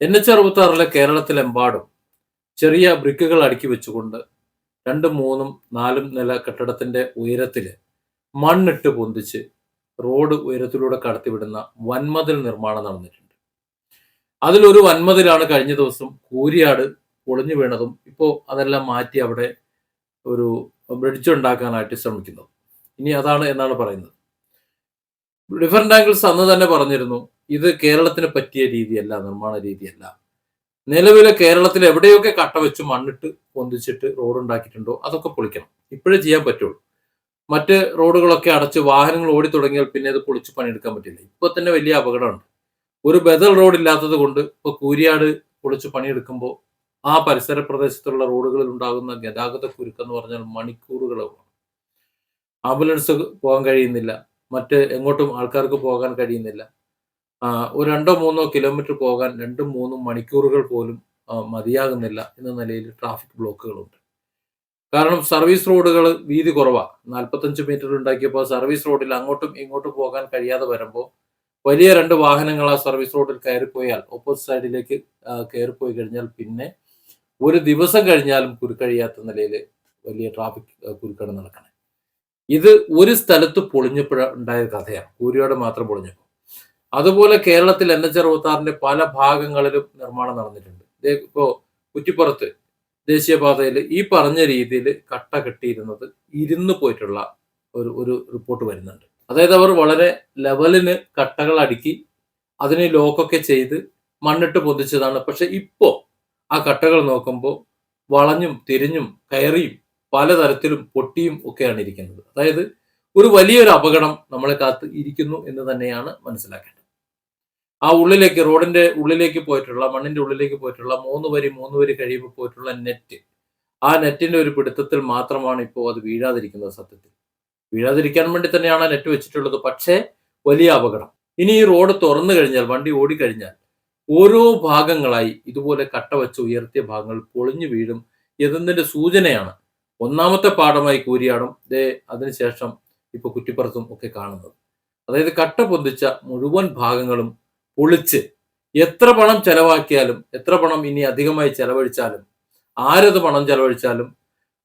N H അറുപത്തി ആറിലെ കേരളത്തിലെമ്പാടും ചെറിയ ബ്രിക്കുകൾ അടുക്കി വെച്ചുകൊണ്ട് രണ്ടും മൂന്നും നാലും നില കെട്ടിടത്തിന്റെ ഉയരത്തിൽ മണ്ണിട്ട് പൊന്തിച്ച് റോഡ് ഉയരത്തിലൂടെ കടത്തിവിടുന്ന വൻമതിൽ നിർമ്മാണം നടന്നിട്ടുണ്ട്. അതിലൊരു വൻമതിലാണ് കഴിഞ്ഞ ദിവസം കൂരിയാട് പൊളിഞ്ഞു വീണതും ഇപ്പോൾ അതെല്ലാം മാറ്റി അവിടെ ഒരു ബ്രിഡ്ജ് ഉണ്ടാക്കാനായിട്ട് ശ്രമിക്കുന്നത് ഇനി അതാണ് എന്നാണ് പറയുന്നത്. ഡിഫറെന്റ് ആംഗിൾസ് അന്ന് തന്നെ പറഞ്ഞിരുന്നു. ഇത് കേരളത്തിന് പറ്റിയ രീതിയല്ല നിർമ്മാണ രീതിയല്ല. നിലവിലെ കേരളത്തിൽ എവിടെയൊക്കെ കട്ട വെച്ച് മണ്ണിട്ട് പൊന്തിച്ചിട്ട് റോഡ് ഉണ്ടാക്കിയിട്ടുണ്ടോ അതൊക്കെ പൊളിക്കണം. ഇപ്പോഴേ ചെയ്യാൻ പറ്റുള്ളൂ. മറ്റ് റോഡുകളൊക്കെ അടച്ച് വാഹനങ്ങൾ ഓടി തുടങ്ങിയാൽ പിന്നെ അത് പൊളിച്ച് പണിയെടുക്കാൻ പറ്റില്ല. ഇപ്പൊ തന്നെ വലിയ അപകടമുണ്ട്. ഒരു ബദൽ റോഡ് ഇല്ലാത്തത് കൊണ്ട് ഇപ്പൊ കൂരിയാട് പൊളിച്ച് പണിയെടുക്കുമ്പോൾ ആ പരിസര പ്രദേശത്തുള്ള റോഡുകളിൽ ഉണ്ടാകുന്ന ഗതാഗത കുരുക്കെന്ന് പറഞ്ഞാൽ മണിക്കൂറുകളാണ്. ആംബുലൻസ് പോകാൻ കഴിയുന്നില്ല. മറ്റ് എങ്ങോട്ടും ആൾക്കാർക്ക് പോകാൻ കഴിയുന്നില്ല. ഒരു രണ്ടോ മൂന്നോ കിലോമീറ്റർ പോകാൻ രണ്ടും മൂന്നും മണിക്കൂറുകൾ പോലും മതിയാകുന്നില്ല എന്ന നിലയിൽ ട്രാഫിക് ബ്ലോക്കുകളുണ്ട് കാരണം സർവീസ് റോഡുകൾ വീതി കുറവാണ് നാൽപ്പത്തഞ്ച് മീറ്റർ ഉണ്ടാക്കിയപ്പോൾ സർവീസ് റോഡിൽ അങ്ങോട്ടും ഇങ്ങോട്ടും പോകാൻ കഴിയാതെ വരുമ്പോൾ വലിയ രണ്ട് വാഹനങ്ങൾ ആ സർവീസ് റോഡിൽ കയറിപ്പോയാൽ ഓപ്പോസിറ്റ് സൈഡിലേക്ക് കയറിപ്പോയി കഴിഞ്ഞാൽ പിന്നെ ഒരു ദിവസം കഴിഞ്ഞാലും കുരുക്കഴിയാത്ത നിലയിൽ വലിയ ട്രാഫിക് കുരുക്കാണ് നടക്കണേ. ഇത് ഒരു സ്ഥലത്ത് പൊളിഞ്ഞപ്പോഴ ഉണ്ടായ കഥയാണ്. കൂരിയോടെ മാത്രം പൊളിഞ്ഞപ്പോൾ അതുപോലെ കേരളത്തിൽ എൻ എച്ച് അറുപത്താറിന്റെ പല ഭാഗങ്ങളിലും നിർമ്മാണം നടന്നിട്ടുണ്ട്. ഇപ്പോ കുറ്റിപ്പുറത്ത് ദേശീയപാതയിൽ ഈ പറഞ്ഞ രീതിയിൽ കട്ട കെട്ടിയിരുന്നത് ഇരുന്ന് പോയിട്ടുള്ള ഒരു ഒരു റിപ്പോർട്ട് വരുന്നുണ്ട്. അതായത് അവർ വളരെ ലെവലിന് കട്ടകൾ അടുക്കി അതിന് ലോക്കൊക്കെ ചെയ്ത് മണ്ണിട്ട് പൊതിച്ചതാണ് പക്ഷെ ഇപ്പോ ആ കട്ടകൾ നോക്കുമ്പോൾ വളഞ്ഞും തിരിഞ്ഞും കയറിയും പലതരത്തിലും പൊട്ടിയും ഒക്കെയാണ് ഇരിക്കുന്നത്. അതായത് ഒരു വലിയൊരു അപകടം നമ്മളെ കാത്ത് ഇരിക്കുന്നു എന്ന് തന്നെയാണ് മനസ്സിലാക്കേണ്ടത്. ആ ഉള്ളിലേക്ക് റോഡിന്റെ ഉള്ളിലേക്ക് പോയിട്ടുള്ള മണ്ണിന്റെ ഉള്ളിലേക്ക് പോയിട്ടുള്ള മൂന്ന് വരി മൂന്ന് വരി കഴിയുമ്പോൾ പോയിട്ടുള്ള നെറ്റ് ആ നെറ്റിന്റെ ഒരു പിടുത്തത്തിൽ മാത്രമാണ് ഇപ്പോൾ അത് വീഴാതിരിക്കുന്നത് സത്യത്തിൽ. വീഴാതിരിക്കാൻ വേണ്ടി തന്നെയാണ് നെറ്റ് വെച്ചിട്ടുള്ളത് പക്ഷേ വലിയ അപകടം. ഇനി ഈ റോഡ് തുറന്നു കഴിഞ്ഞാൽ വണ്ടി ഓടിക്കഴിഞ്ഞാൽ ഓരോ ഭാഗങ്ങളായി ഇതുപോലെ കട്ട വെച്ച് ഉയർത്തിയ ഭാഗങ്ങൾ പൊളിഞ്ഞു വീഴും എന്നതിന്റെ സൂചനയാണ് ഒന്നാമത്തെ പാഠമായി കൂരിയാടും ദേ അതിനുശേഷം ഇപ്പൊ കുറ്റിപ്പുറത്തും ഒക്കെ കാണുന്നത്. അതായത് കട്ട പൊന്തിച്ച മുഴുവൻ ഭാഗങ്ങളും പൊളിച്ച് എത്ര പണം ചെലവാക്കിയാലും എത്ര പണം ഇനി അധികമായി ചെലവഴിച്ചാലും ആരത് പണം ചെലവഴിച്ചാലും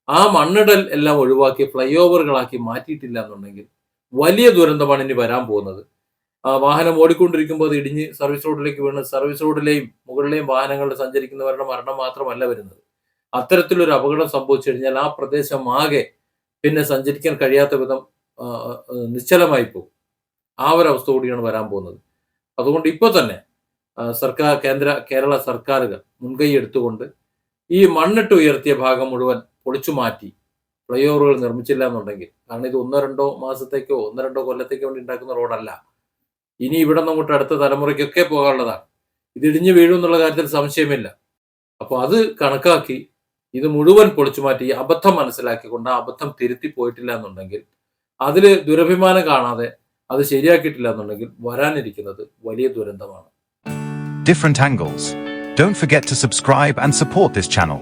ആ മണ്ണിടൽ എല്ലാം ഒഴിവാക്കി ഫ്ലൈ ഓവറുകളാക്കി മാറ്റിയിട്ടില്ല എന്നുണ്ടെങ്കിൽ വലിയ ദുരന്തമാണ് ഇനി വരാൻ പോകുന്നത്. ആ വാഹനം ഓടിക്കൊണ്ടിരിക്കുമ്പോൾ അത് ഇടിഞ്ഞ് സർവീസ് റോഡിലേക്ക് വീണ് സർവീസ് റോഡിലെയും മുകളിലെയും വാഹനങ്ങളിൽ സഞ്ചരിക്കുന്നവരുടെ മരണം മാത്രമല്ല വരുന്നത്. അത്തരത്തിലൊരു അപകടം സംഭവിച്ചു കഴിഞ്ഞാൽ ആ പ്രദേശം ആകെ പിന്നെ സഞ്ചരിക്കാൻ കഴിയാത്ത വിധം നിശ്ചലമായി പോകും ആ ഒരു അവസ്ഥ കൂടിയാണ് വരാൻ പോകുന്നത്. അതുകൊണ്ട് ഇപ്പോൾ തന്നെ സർക്കാർ കേന്ദ്ര കേരള സർക്കാരുകൾ മുൻകൈ എടുത്തുകൊണ്ട് ഈ മണ്ണിട്ട് ഉയർത്തിയ ഭാഗം മുഴുവൻ പൊളിച്ചു മാറ്റി ഫ്ലൈ ഓവറുകൾ നിർമ്മിച്ചില്ല എന്നുണ്ടെങ്കിൽ കാരണം ഇത് ഒന്നോ രണ്ടോ മാസത്തേക്കോ ഒന്നോ രണ്ടോ കൊല്ലത്തേക്കോ വേണ്ടി ഉണ്ടാക്കുന്ന റോഡല്ല. ഇനി ഇവിടെ അങ്ങോട്ട് അടുത്ത തലമുറയ്ക്കൊക്കെ പോകാനുള്ളതാണ്. ഇത് ഇടിഞ്ഞു വീഴും എന്നുള്ള കാര്യത്തിൽ സംശയമില്ല. അപ്പോൾ അത് കണക്കാക്കി ഇത് മുഴുവൻ പൊളിച്ചു മാറ്റി അബദ്ധം മനസ്സിലാക്കിക്കൊണ്ട് ആ അബദ്ധം തിരുത്തി പോയിട്ടില്ല എന്നുണ്ടെങ്കിൽ അതിൽ ദുരഭിമാനം കാണാതെ അത് ശരിയാക്കിയിട്ടില്ല എന്നുണ്ടെങ്കിൽ വരാനിരിക്കുന്നത് വലിയ ദുരന്തമാണ് different angles. Don't forget to subscribe and support this channel.